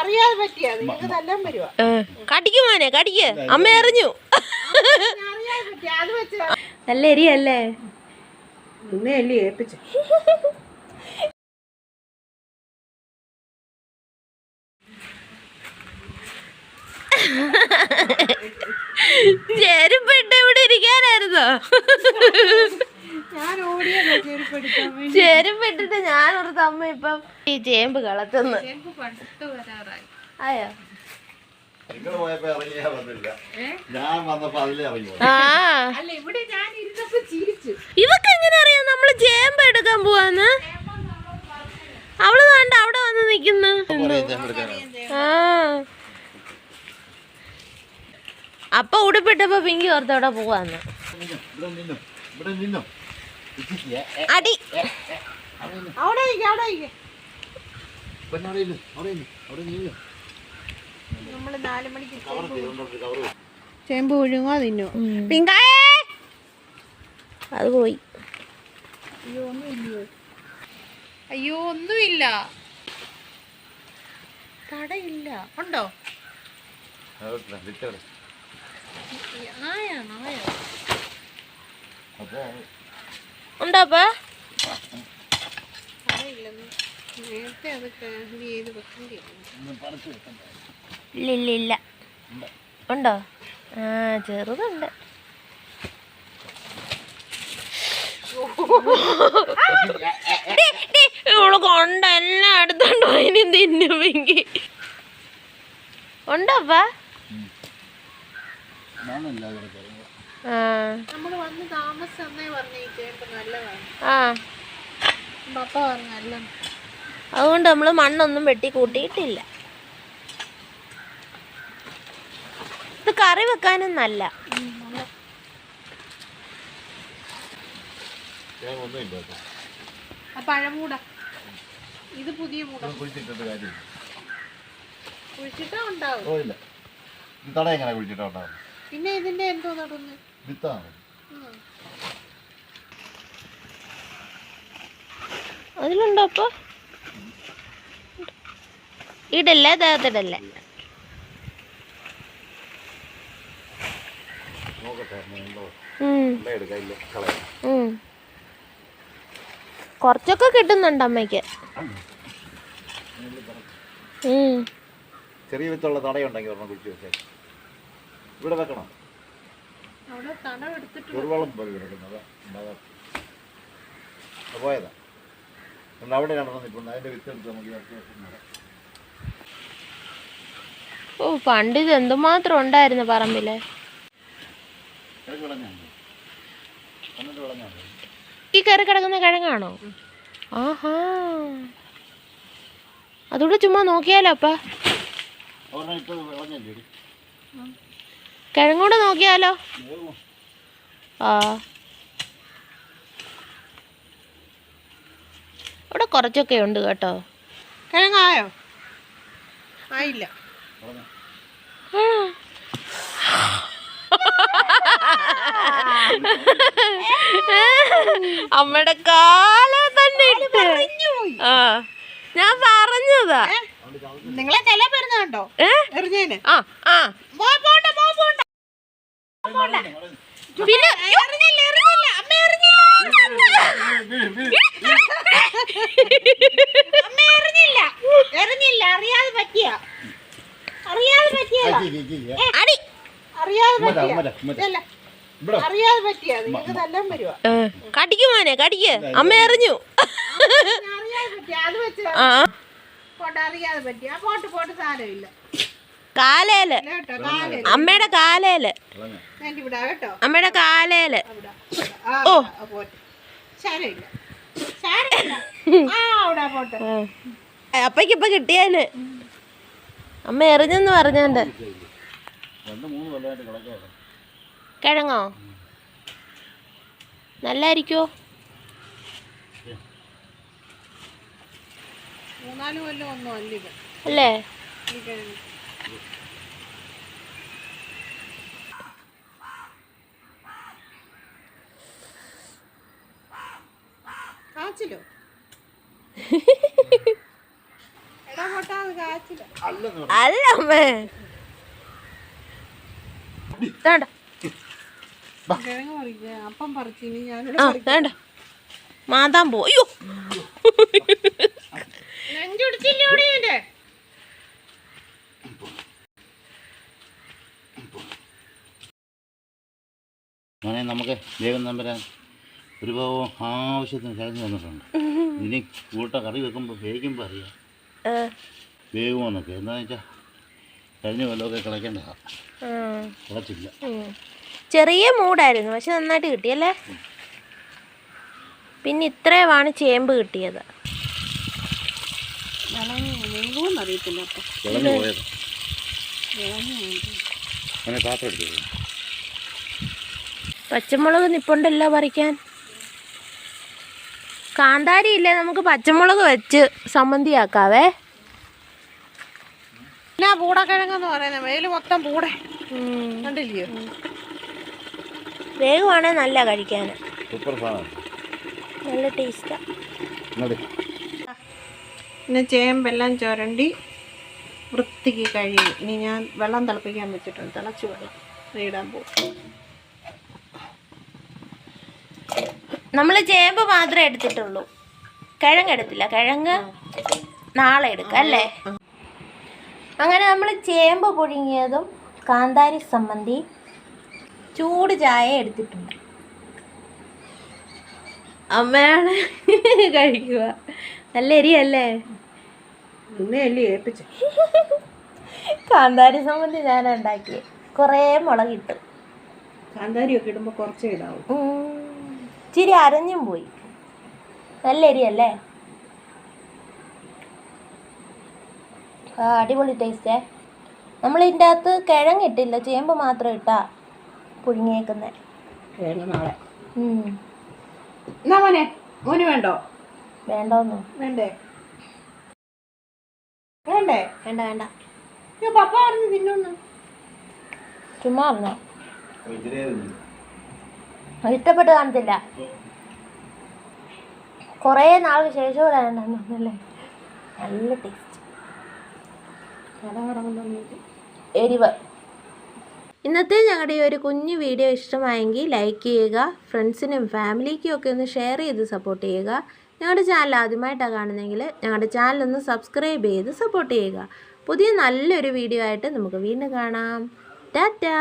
അറിയാതെ പറ്റിയാ നിങ്ങൾക്ക് തല്ലാൻ വരുവാ? കടിക്ക് മോനെ കടിക്ക്. അമ്മ എറിഞ്ഞു. അറിയാതെ പറ്റിയ അത് വെച്ച് നല്ല എരിയല്ലേ? നിന്നെ അല്ലേ ഏൽപ്പിച്ചു. ചെരുപ്പിട്ട് ഇവിടെ ഇരിക്കാനായിരുന്നോ? ഓടിയത് പെട്ടിട്ട് ഞാനൊരു തമ്മ ഇപ്പം ഈ ചേമ്പ് കളത്തുന്നു. അയ്യോ ഇവക്ക് എങ്ങനെ അറിയാം? നമ്മൾ ചേമ്പ് എടുക്കാൻ പോവാന്ന്? അവൾ കണ്ട അവിടെ വന്ന് നിക്കുന്നു ആ. അപ്പൊ ഉടുപ്പിട്ടപ്പോ പിങ്കി ഓർത്ത് അവിടെ പോവാന്ന്. അടി. അവിടെ അവിടെ ചേമ്പ് ഒഴുങ്ങോ തിന്നു. പിങ്കായേ! അത് പോയി. അയ്യോ ഒന്നുമില്ല. കടയില്ല. ഉണ്ടോ? ആയാ ആയാ അപ്പൊ ഉണ്ടോപ്പാ ഇല്ലില്ല ഉണ്ടോ? ആ ചെറുതുണ്ട്. ഇവൾ കൊണ്ട എല്ലാം എടുത്തോണ്ടോ ഇനി തിന്നു പിങ്കി ഉണ്ടോപ്പാ നമ്മൾ വന്ന് നല്ലതാണ്. ആ. പപ്പ അതുകൊണ്ട് നമ്മൾ മണ്ണൊന്നും വെട്ടി കൂട്ടിയിട്ടില്ല. ഇത് കറി വെക്കാനും നല്ല. പഴമൂട ഇത് പുതിയ മൂട. കുഴിച്ചിട്ടിട്ട് കാര്യമില്ല. കുഴിച്ചിട്ടാ ഉണ്ടാവും പിന്നെ ഇതിന്റെ എന്തോ നടന്ന് വിത്താണ്. അതിലുണ്ടോ അപ്പൊ? ഇടല്ലേ ദേഹത്തിടല്ലേ കൊറച്ചൊക്കെ കിട്ടുന്നുണ്ട് അമ്മയ്ക്ക്. ചെറിയ വിത്തുള്ള തടയുണ്ടെങ്കിൽ ഒരെണ്ണം കുഴിച്ച് വെച്ചേ ഇവിടെ വെക്കണം? അവിടെ പോയതാ. അവിടെ നിൽക്കുന്നു നമുക്ക് ഓ പണ്ട് ഇത് എന്തുമാത്രം ഉണ്ടായിരുന്നു പറമ്പിൽ? ഈ കയറി കിടക്കുന്ന കിഴങ്ങാണോ? ആഹാ. അതുകൂടെ ചുമ്മാ നോക്കിയാലോ അപ്പ ഒരെണ്ണം ഇട്ട് വിളഞ്ഞല്ലേ ഇടി? കിഴങ്ങൂടെ നോക്കിയാലോ? ആ. ഇവിടെ കുറച്ചൊക്കെ ഉണ്ട് കേട്ടോ. കിഴങ്ങായോ? ആയില്ല? അമ്മയുടെ കാല തന്നെ ഇട്ട്. ആ. ഞാൻ പറഞ്ഞതാ. നിങ്ങളെ കണ്ടോ ഏ? എറിഞ്ഞേന്. ആ ആ പോണ്ട മോ പോണ്ട വിളഞ്ഞു. പിന്നെ എറിഞ്ഞില്ല എറിഞ്ഞില്ല അമ്മ എറിഞ്ഞില്ല. അമ്മ എറിഞ്ഞില്ല എറിഞ്ഞില്ല അറിയാതെ പറ്റിയ? അറിയാതെ അടി. പറ്റിയ? അറിയാതെ നിങ്ങൾക്ക് തല്ലാൻ വരുവാ? കടിക്ക് മോനെ കടിക്ക്. അമ്മ എറിഞ്ഞു. അറിയാതെ പറ്റിയ? അത് വെച്ചാ. അറിയാതെ പറ്റിയ? പോട്ട് പോട്ട് സാരമില്ല. കാലേൽ. അമ്മയുടെ കാലേൽ. അമ്മയുടെ കാലേൽ. ഓ. ആ ആ, പോട്ടെ. സാരമില്ല സാരമില്ല ആ അവിടെ പോട്ടെ. അപ്പയ്ക്ക് ഇപ്പൊ കിട്ടിയാൽ അമ്മ എറിഞ്ഞെന്ന് പറഞ്ഞാണ്ട്. കിഴങ്ങോ? നല്ലായിരിക്കോ? അല്ലേ കൊല്ലം ഒന്നും അല്ല കാച്ചിലോ? അല്ല അമ്മേ. വേണ്ട. അപ്പം പറിച്ചിനി ഞാൻ ആ വേണ്ട. മാതാൻ പോ. മോനെ നമുക്ക് ദൈവം നമ്പരാൻ ഒരു ഭാവം ആവശ്യത്തിന് കഴിഞ്ഞു തന്നിട്ടുണ്ട് ഇനി കൂട്ട കറി വെക്കുമ്പോൾ വേവിക്കുമ്പോൾ അറിയാം വേഗമോ വേവുമെന്നൊക്കെ എന്താണെന്ന് വെച്ചാൽ കഴിഞ്ഞ കൊല്ലമൊക്കെ കിളയ്ക്കേണ്ടതാണ് കിളച്ചില്ല. ചെറിയ മൂടായിരുന്നു പക്ഷെ നന്നായിട്ട് കിട്ടിയല്ലേ പിന്നെ ഇത്രയുമാണ് ചേമ്പ് കിട്ടിയത്. അറിയത്തില്ല. പാത്രം എടുത്തു പച്ചമുളക് നിപ്പുണ്ടല്ലോ പറിക്കാൻ. കാന്താരി ഇല്ലേ? നമുക്ക് പച്ചമുളക് വെച്ച് സമ്മന്തിയാക്കാവേ എന്നാ പൂടക്കിഴങ്ങെന്ന് പറയുന്നത് വെയിൽ മൊത്തം പൂടെ. കണ്ടില്ലയോ വേഗമാണേ നല്ല കഴിക്കാൻ സൂപ്പർ നല്ല ടേസ്റ്റാ. പിന്നെ ചേമ്പെല്ലാം ചുരണ്ടി വൃത്തിക്ക് കഴിയും ഇനി ഞാൻ വെള്ളം തിളപ്പിക്കാൻ വെച്ചിട്ടുണ്ട്. തിളച്ച് വെള്ളം. ഇടാൻ പോകും നമ്മൾ ചേമ്പ് മാത്രമേ എടുത്തിട്ടുള്ളൂ. കിഴങ്ങ് എടുത്തില്ല. കിഴങ്ങ് നാളെ എടുക്കാം അല്ലേ? അങ്ങനെ നമ്മൾ ചേമ്പ് പുഴുങ്ങിയതും കാന്താരി സമ്മന്തി ചൂട് ചായ എടുത്തിട്ടുണ്ട്. അമ്മയാണ് കഴിക്കുക. നല്ല എരിയല്ലേ? കാന്താരി സമ്മന്തി ഞാൻ ഉണ്ടാക്കി കുറേ കാന്താരി ഒക്കെ ഇടുമ്പോൾ കുറച്ചേ ഇടാവും. ഇച്ചിരി അരഞ്ഞും പോയി. നല്ല എരിയല്ലേ ആ അടിപൊളി ടേസ്റ്റേ നമ്മൾ ഇതിന്റെ അകത്ത് കിഴങ്ങിട്ടില്ല ചേമ്പ് മാത്രം ഇട്ടാ പുഴുങ്ങിയേക്കുന്നത് വേണം നാളെ. എന്നാ മോനെ മോന് വേണ്ടോ? വേണ്ടോന്നു? വേണ്ടേ? വേണ്ടേ? വേണ്ട വേണ്ട. പപ്പ പറഞ്ഞു ചുമ്മാ പറഞ്ഞോ. ഇഷ്ടപ്പെട്ട് കാണത്തില്ല കുറേ നാൾക്ക് ശേഷം വരാനുണ്ടെന്നല്ലേ നല്ല ടേസ്റ്റ് എരിവ്. ഇന്നത്തെ ഞങ്ങളുടെ ഈ ഒരു കുഞ്ഞു വീഡിയോ ഇഷ്ടമായെങ്കിൽ ലൈക്ക് ചെയ്യുക ഫ്രണ്ട്സിനും ഫാമിലിക്കും ഒക്കെ ഒന്ന് ഷെയർ ചെയ്ത് സപ്പോർട്ട് ചെയ്യുക. ഞങ്ങളുടെ ചാനൽ ആദ്യമായിട്ടാണ് കാണുന്നതെങ്കിൽ ഞങ്ങളുടെ ചാനൽ ഒന്ന് സബ്സ്ക്രൈബ് ചെയ്ത് സപ്പോർട്ട് ചെയ്യുക. പുതിയ നല്ലൊരു വീഡിയോ ആയിട്ട് നമുക്ക് വീണ്ടും കാണാം. ടാറ്റാ!